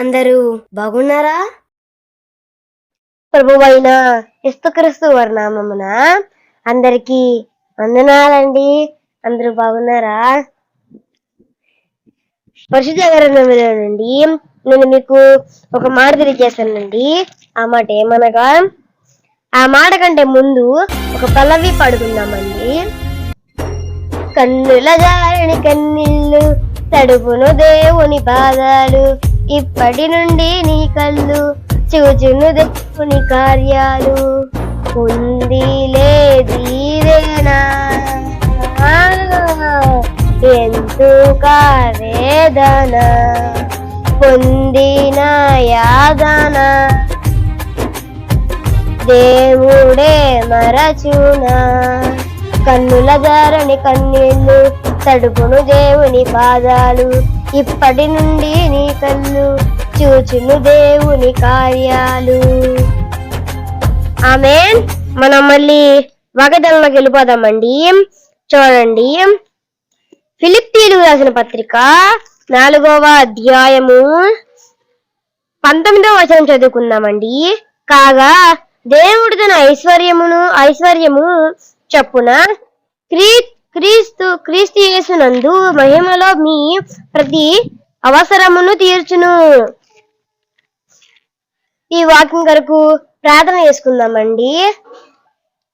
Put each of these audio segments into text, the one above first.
అందరూ బాగున్నారా? ప్రభువైన క్రీస్తు వర్ణామమున అందరికీ వందనాలండి. అందరూ బాగున్నారా? పరిశుద్ధ గ్రంథంలో నుండి నేను మీకు ఒక మాట తెలియజేస్తానండి. ఆ మాట ఏమనగా ఆ మాట కంటే ముందు ఒక పల్లవి పడుకుందామండి. కన్నుల జారని కన్నీళ్ళు తడుపును దేవుని పాదాలు ఇప్పటి నుండి నీ కళ్ళు చూచును దేవుని కార్యాలు. ఉంది లేదీరేనా ఎంతో కావేదన. పొందిన యాదన. దేవుడే మరచునా. కన్నుల ధరణి కన్నీళ్ళు తడుపును దేవుని పాదాలు. ఇప్పటి నుండి నీ కళ్ళు చూచును దేవుని కార్యాలు. ఆమె మనం మళ్ళీ వాగ్దానంలోకి వెళ్ళిపోదామండి చూడండి. ఫిలిప్పీలు రాసిన పత్రిక నాలుగవ అధ్యాయము పంతొమ్మిదవ వచనం చదువుకుందామండి. కాగా దేవుడు తన ఐశ్వర్యమును ఐశ్వర్యము చెప్పున క్రీ క్రీస్తు క్రీస్తు యేసునందు మహిమలో మీ ప్రతి అవసరమును తీర్చును. ఈ వాక్యం కొరకు ప్రార్థన చేసుకుందామండి.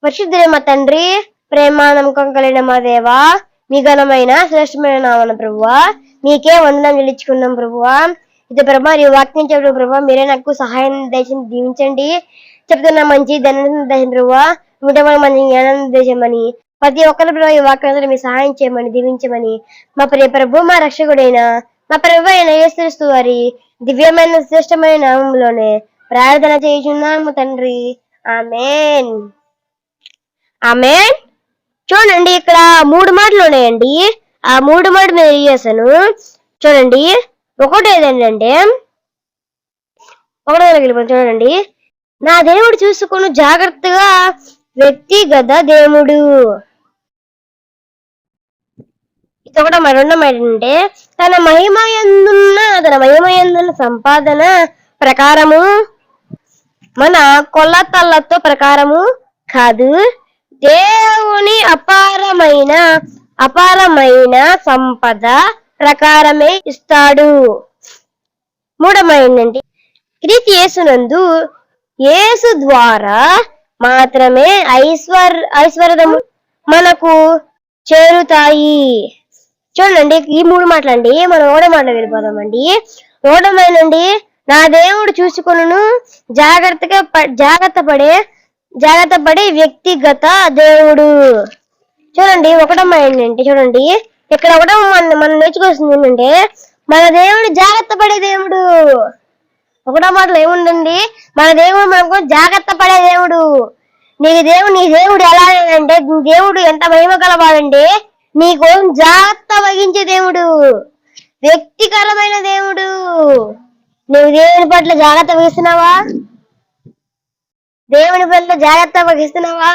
పరిశుద్ధుడే మా తండ్రి ప్రేమ నమ్మకం కలిగిన మా దేవా మీ ఘనమైన శ్రేష్టమైన నామన ప్రభువా మీకే వందనం నిలుచుకున్నాం ప్రభువా. ఇది ప్రభా ఈ వాక్యం చెప్పడం ప్రభా మీరే నాకు సహాయం దేశం దీవించండి. చెప్తున్నా మంచి ధనం దేశం ప్రభువా. వింటమని మంచి జ్ఞానం దేశమని ప్రతి ఒక్కరి ఈ వాక్యం మీ సహాయం చేయమని దీవించమని. మా ప్రియ ప్రభు మా రక్షకుడైన మా ప్రభు అయిన యేసుక్రీస్తు వారి దివ్యమైన శ్రేష్టమైన నామంలోనే ప్రార్థన చేయుచున్నాము తండ్రి. ఆమెన్. ఆమెన్. చూడండి ఇక్కడ మూడు మాటలు ఉన్నాయండి. ఆ మూడు మాటలు నేను చేశాను చూడండి. ఒకటి ఏదంటే ఒకటో వెళ్ళిపోయింది చూడండి. నా దేవుడు చూసుకుని జాగ్రత్తగా వ్యక్తిగత దేవుడు. ఇది కూడా మరి ఏంటంటే తన మహిమ ఎందున్న తన మహిమ ఎందున్న సంపాదన ప్రకారము మన కొలతలతో ప్రకారము కాదు. దేవుని అపారమైన అపారమైన సంపద ప్రకారమే ఇస్తాడు. మూడమైందండి క్రీతి యేసునందు యేసు ద్వారా మాత్రమే ఐశ్వర్ ఐశ్వర్యము మనకు చేరుతాయి. చూడండి ఈ మూడు మాటలండి మనం ఓడ మాటలు వెళ్ళిపోదామండి. ఓడమైనండి నా దేవుడు చూసుకొనును జాగ్రత్తగా జాగ్రత్త పడే జాగ్రత్త పడే వ్యక్తిగత దేవుడు. చూడండి ఒకటమ్మ ఏంటంటే చూడండి ఇక్కడ ఒకటో మనం నేర్చుకోవాల్సింది ఏంటంటే మన దేవుడు జాగ్రత్త పడే దేవుడు. ఒకటో మాటలు ఏముందండి? మన దేవుడు మనకు జాగ్రత్త పడే దేవుడు. నీకు దేవుడు నీ దేవుడు ఎలా అంటే నీ దేవుడు ఎంత మహిమ కలవాడంటే నీకోసం జాగ్రత్త వహించే దేవుడు. వ్యక్తికరమైన దేవుడు. నువ్వు దేవుని పట్ల జాగ్రత్త వహిస్తున్నావా? దేవుని పట్ల జాగ్రత్త వహిస్తున్నావా?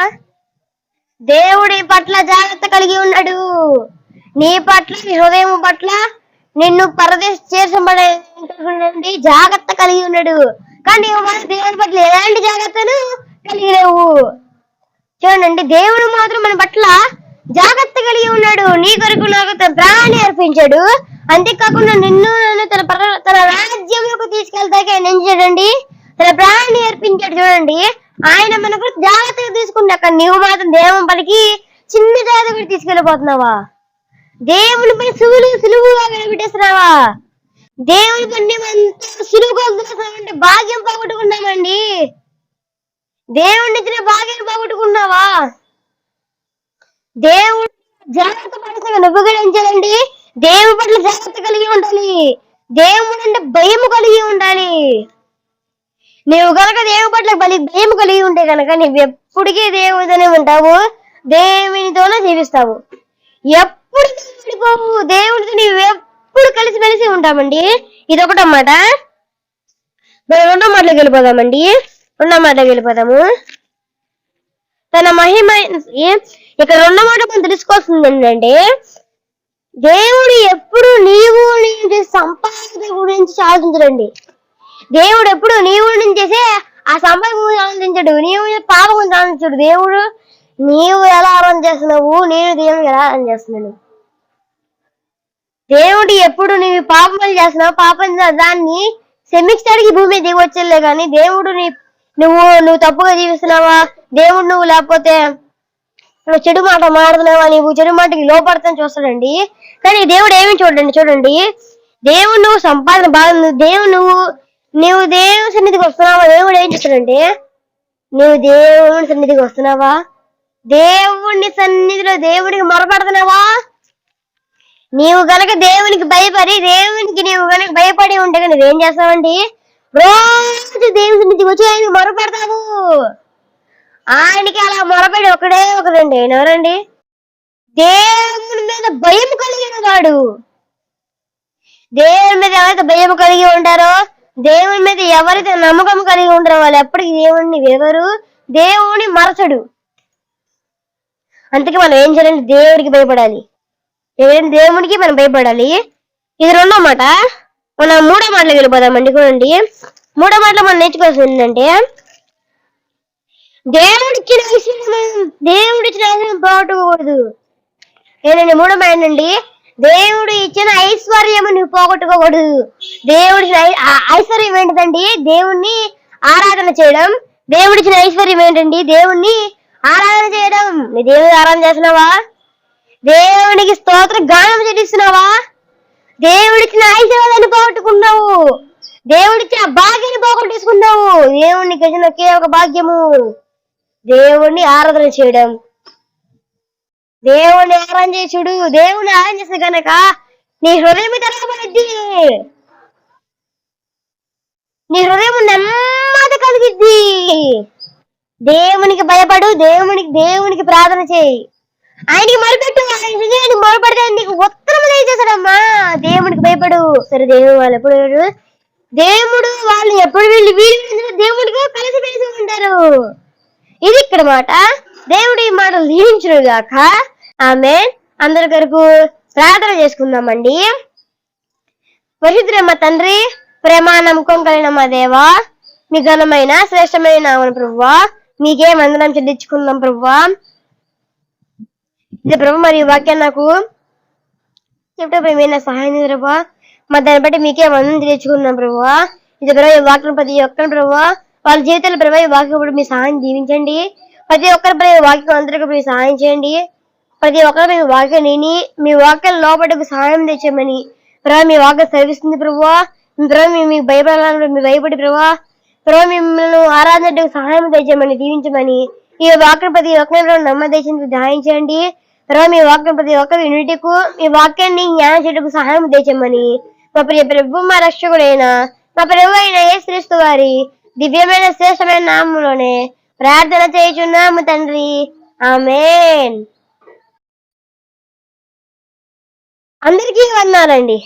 దేవుడి పట్ల జాగ్రత్త కలిగి ఉన్నాడు. నీ పట్ల నీ హృదయం పట్ల నిన్ను పరదేశం చేర్చబడి జాగ్రత్త కలిగి ఉన్నాడు. కానీ నువ్వు దేవుని పట్ల ఎలాంటి జాగ్రత్తను కలిగి లేవు. చూడండి దేవుడు మాత్రం మన పట్ల జాగ్రత్త కలిగి ఉన్నాడు. నీ కొరకు నాకు తన ప్రాణాన్ని అర్పించాడు. అంతేకాకుండా నిన్ను నన్ను తన తన రాజ్యంలోకి తీసుకెళ్తాకే ఏం చూడండి తన ప్రాణాన్ని అర్పించాడు చూడండి. ఆయన మనకు జాగ్రత్తగా తీసుకున్నాక నువ్వు మాత్రం దేవుని పలికి చిన్న జాగ్రత్త కూడా తీసుకెళ్ళిపోతున్నావా? దేవుని పని సులువు సులువుగా వెలబెట్టేస్తున్నావా దేవుని పని అంత సులువుగా భాగ్యం పోగొట్టుకున్నామండి దేవుడిని ఇచ్చిన భాగ్యం పోగొట్టుకున్నావా దేవుడు జాగ్రత్త పడుతున్నా నువ్వు కూడా ఏం చేయాలండి పట్ల జాగ్రత్త కలిగి ఉండాలి. దేవుడు అంటే భయం కలిగి ఉండాలి. నీవు కనుక దేవుడి పట్ల బలి భయం కలిగి ఉంటే కనుక నువ్వు ఎప్పటికీ దేవుడితోనే ఉంటావు. దేవునితోనే జీవిస్తావు. ఎప్పుడు దేవుడితో నీవు ఎప్పుడు కలిసి మెలిసి ఉంటామండి. ఇది ఒకటన్నమాట మనం రెండో మాటలోకి వెళ్ళిపోదామండి. రెండో మాటలోకి వెళ్ళిపోదాము. తన మహిమ ఇక్కడ రెండో మాట మనం తెలుసుకోవాల్సింది ఏంటంటే దేవుడు ఎప్పుడు నీవు నీ సంపాదన గురించి ఆలోచించడండి. దేవుడు ఎప్పుడు నీవు నుంచి చేసే ఆ సంపద గురించి ఆలోచించడు. నీవు చేసే పాపం గురించి ఆలోచించడు. దేవుడు నీవు ఎలా ఆరాధన చేస్తున్నావు? నేను దేవుడు ఎలా ఆరాధన చేస్తున్నాను? దేవుడు ఎప్పుడు నీవు పాపం చేస్తున్నావు? పాపం దాన్ని క్షమించడానికి భూమి దిగొచ్చలే దిగి కానీ దేవుడు నీ నువ్వు నువ్వు తప్పుగా జీవిస్తున్నావా? దేవుడు నువ్వు లేకపోతే నువ్వు చెడు మాట మారుతున్నావా నీవు చెడు మాటకి లోపడతాను చూస్తాడండి. కానీ దేవుడు ఏమి చూడండి చూడండి. దేవుడు నువ్వు సంపాదన బాగా దేవుడు నువ్వు నువ్వు దేవుని సన్నిధికి వస్తున్నావా? దేవుడు ఏం చేస్తాడంటే నువ్వు దేవుని సన్నిధికి వస్తున్నావా? దేవుని సన్నిధిలో దేవుడికి మొరపెడుతున్నావా? నీవు గనక దేవునికి భయపడి దేవునికి నీవు గనక భయపడి ఉంటే కనుక నువ్వేం చేస్తావండి? రోజు దేవుని నుంచి వచ్చి ఆయన మొరపెడతావు. ఆయనకి అలా మొరపెడి ఒకడే ఒకడండి. ఆయన ఎవరండి? దేవుని మీద భయం కలిగిన వాడు. దేవుని మీద ఎవరైతే భయం కలిగి ఉంటారో దేవుని మీద ఎవరైతే నమ్మకం కలిగి ఉంటారో వాళ్ళు ఎప్పటికీ దేవుణ్ణి ఎవరు దేవుని మరచడు. అందుకే మనం ఏం చేయాలంటే దేవుడికి భయపడాలి. ఎవరైనా దేవునికి మనం భయపడాలి? ఇది రెండో మాట. మనం మూడో మాటలకు వెళ్ళిపోదామండి చూడండి. మూడో మాటలో మనం నేర్చుకోవాల్సి ఏంటంటే దేవుడిచ్చిన ఐశ్వర్యం దేవుడిచ్చిన ఐశ్వర్యం పోగొట్టుకోకూడదు. ఏంటండి మూడో మాట అండి దేవుడు ఇచ్చిన ఐశ్వర్యము నువ్వు పోగొట్టుకోకూడదు దేవుడి ఐశ్వర్యం ఏంటిదండి? దేవుణ్ణి ఆరాధన చేయడం. దేవుడిచ్చిన ఐశ్వర్యం ఏంటండి? దేవుణ్ణి ఆరాధన చేయడం. నీ దేవుని ఆరాధన చేస్తున్నావా? దేవునికి స్తోత్ర గానం చెల్లిస్తున్నావా? దేవుడిచ్చిన ఐశ్వర్యాన్ని పోగొట్టుకున్నావు. దేవుడిచ్చిన భాగ్యాన్ని పోగొట్టేసుకున్నావు. దేవునికి ఇచ్చిన ఒకే ఒక భాగ్యము. దేవుణ్ణి ఆరాధన చేయడం. దేవుణ్ణి ఆరాధన చేసుడు దేవుణ్ణి ఆరాధన చేస్తే కనుక నీ హృదయం తెరవబడిద్ది నీ హృదయం నెమ్మది కలిగిద్ది. దేవునికి భయపడు. దేవునికి దేవునికి ప్రార్థన చేయి. ఆయనకి మొరపెట్టు ఆయన మొరపెడితే నీకు ఉత్తరం దయచేశాడమ్మా దేవుడికి భయపడు. సరే దేవుడు వాళ్ళు ఎప్పుడు దేవుడు వాళ్ళు ఎప్పుడు వీళ్ళు వీళ్ళు దేవుడికి కలిసి మెలిసి ఉంటారు. ఇది ఇక్కడ మాట. దేవుడు ఈ మాటలు దీవించును గాక. ఆమె అందరి కొరకు ప్రార్థన చేసుకుందామండి. పరిశుద్ధుల మా తండ్రి ప్రేమ నమ్మకం కలిగిన మా దేవా మీ ఘనమైన శ్రేష్టమైన నామమున ప్రభువా మీకే వందనం చెల్లించుకుందాం ప్రభువా. ఇది ప్రభు మరి వాక్యం నాకు చెప్తే ఏమైనా సహాయం ప్రభా? మా దాన్ని బట్టి మీకే వందనం తెచ్చుకున్నాం ప్రభువా ఇది ప్రభు ఈ వాక్యం ప్రతి ఒక్కరిని ప్రభువా వాళ్ళ జీవితాలు ప్రభావ ఈ వాక్యం ఇప్పుడు మీ సహాయం దీవించండి. ప్రతి ఒక్కరి ప్రభు వాక్యం అందరికీ మీరు సహాయం చేయండి. ప్రతి ఒక్కరు మీ వాక్యం విని మీ వాక్యం లోపలికి సహాయం తెచ్చామని ప్రభావ మీ వాక్యం సరిస్తుంది ప్రభువా మీ ప్రభు మీకు భయపడాలని మీ భయపడి ప్రభువా ప్రభు మిమ్మల్ని ఆరాధనకు సహాయం తెచ్చామని దీవించమని ఈ వాక్యం ప్రతి ఒక్కరిని నమ్మదేశం సహాయం చేయండి ప్రభు మీ వాక్యం ప్రతి ఒక్కరి యూనిటీకు మీ వాక్యాన్ని జ్ఞానం చేయటకు సహాయం తెచ్చమని మా ప్రియ ప్రభు మా రక్షకుడైన మా ప్రభు అయిన యేసుక్రీస్తు వారి దివ్యమైన శ్రేష్టమైన నామంలోనే ప్రార్థన చేయుచున్నాము తండ్రి. ఆమెన్. అందరికీ వందాలండి